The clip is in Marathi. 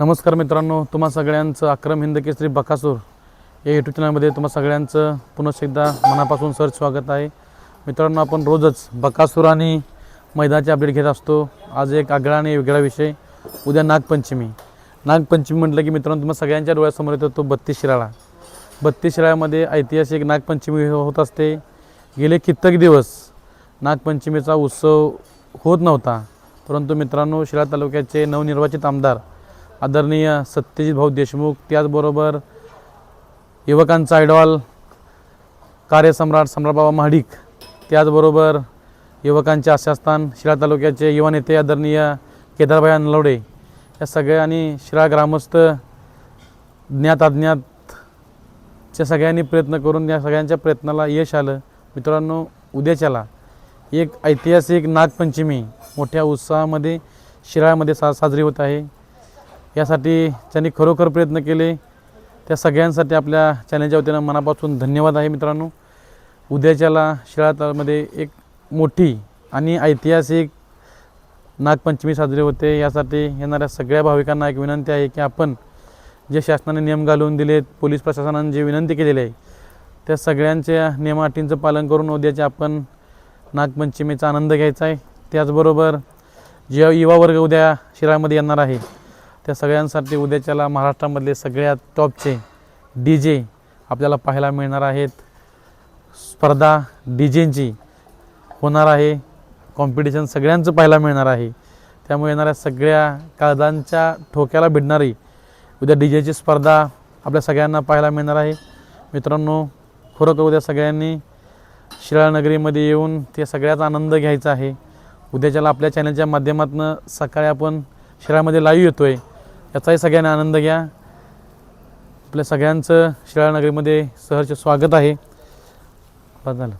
नमस्कार मित्रांनो तुम्हा सगळ्यांचं अक्रम हिंद केसरी बकासूर या यूट्यूब चॅनलमध्ये तुम्हा सगळ्यांचं पुन्हा एकदा मनापासून सर स्वागत आहे. मित्रांनो आपण रोजच बकासूर आणि मैदानाचे अपडेट घेत असतो. आज एक आगळा आणि वेगळा विषय उद्या नागपंचमी. नागपंचमी म्हटलं की मित्रांनो तुम्हाला सगळ्यांच्या डोळ्यासमोर येतो तो बत्तीस शिराळा. बत्तीस शिराळ्यामध्ये ऐतिहासिक नागपंचमी हो- होत असते. गेले कित्येक दिवस नागपंचमीचा उत्सव होत नव्हता. परंतु मित्रांनो शिराळा तालुक्याचे नवनिर्वाचित आमदार आदरणीय सत्यजित भाऊ देशमुख त्याचबरोबर युवकांचा आयडॉल कार्यसम्राट सम्राटबाबा महाडिक त्याचबरोबर युवकांचे आशास्थान शिराळ तालुक्याचे युवा नेते आदरणीय केदारभाई नलवडे या सगळ्यांनी शिराळा ग्रामस्थ ज्ञात अज्ञातच्या सगळ्यांनी प्रयत्न करून या सगळ्यांच्या प्रयत्नाला यश आलं. मित्रांनो उद्याच्याला एक ऐतिहासिक नागपंचमी मोठ्या उत्साहामध्ये शिराळ्यामध्ये सा साजरी होत आहे. यासाठी त्यांनी खरोखर प्रयत्न केले. त्या सगळ्यांसाठी आपल्या चॅनलच्या वतीनं मनापासून धन्यवाद आहे मित्रांनो. उद्याच्याला शिराळ्यामध्ये एक मोठी आणि ऐतिहासिक नागपंचमी साजरी होते. यासाठी येणाऱ्या सगळ्या भाविकांना एक विनंती आहे की आपण जे शासनाने नियम घालून दिलेत पोलीस प्रशासनाने जे विनंती केलेली आहे त्या सगळ्यांच्या नियमाटींचं पालन करून उद्याचे आपण नागपंचमीचा आनंद घ्यायचा आहे. त्याचबरोबर जे युवा वर्ग उद्या शिरामध्ये येणार आहे. त्या सगळ्यांसाठी उद्याच्याला महाराष्ट्रामधले सगळ्यात टॉपचे डी जे आपल्याला पाहायला मिळणार आहेत. स्पर्धा डी जेंची होणार आहे. कॉम्पिटिशन सगळ्यांचं पाहायला मिळणार आहे. त्यामुळे येणाऱ्या सगळ्या कागदांच्या ठोक्याला भिडणारी उद्या डी जेची स्पर्धा आपल्या सगळ्यांना पाहायला मिळणार आहे. मित्रांनो खरोखर उद्या सगळ्यांनी शिराळनगरीमध्ये येऊन ते सगळ्याचा आनंद घ्यायचा आहे. उद्याच्याला आपल्या चॅनलच्या माध्यमातून सकाळी आपण शिराळामध्ये लाईव्ह येतो आहे याचाही सगळ्यांनी आनंद घ्या. आपल्या सगळ्यांचं शिराळानगरीमध्ये सहर्ष स्वागत आहे. बस झालं.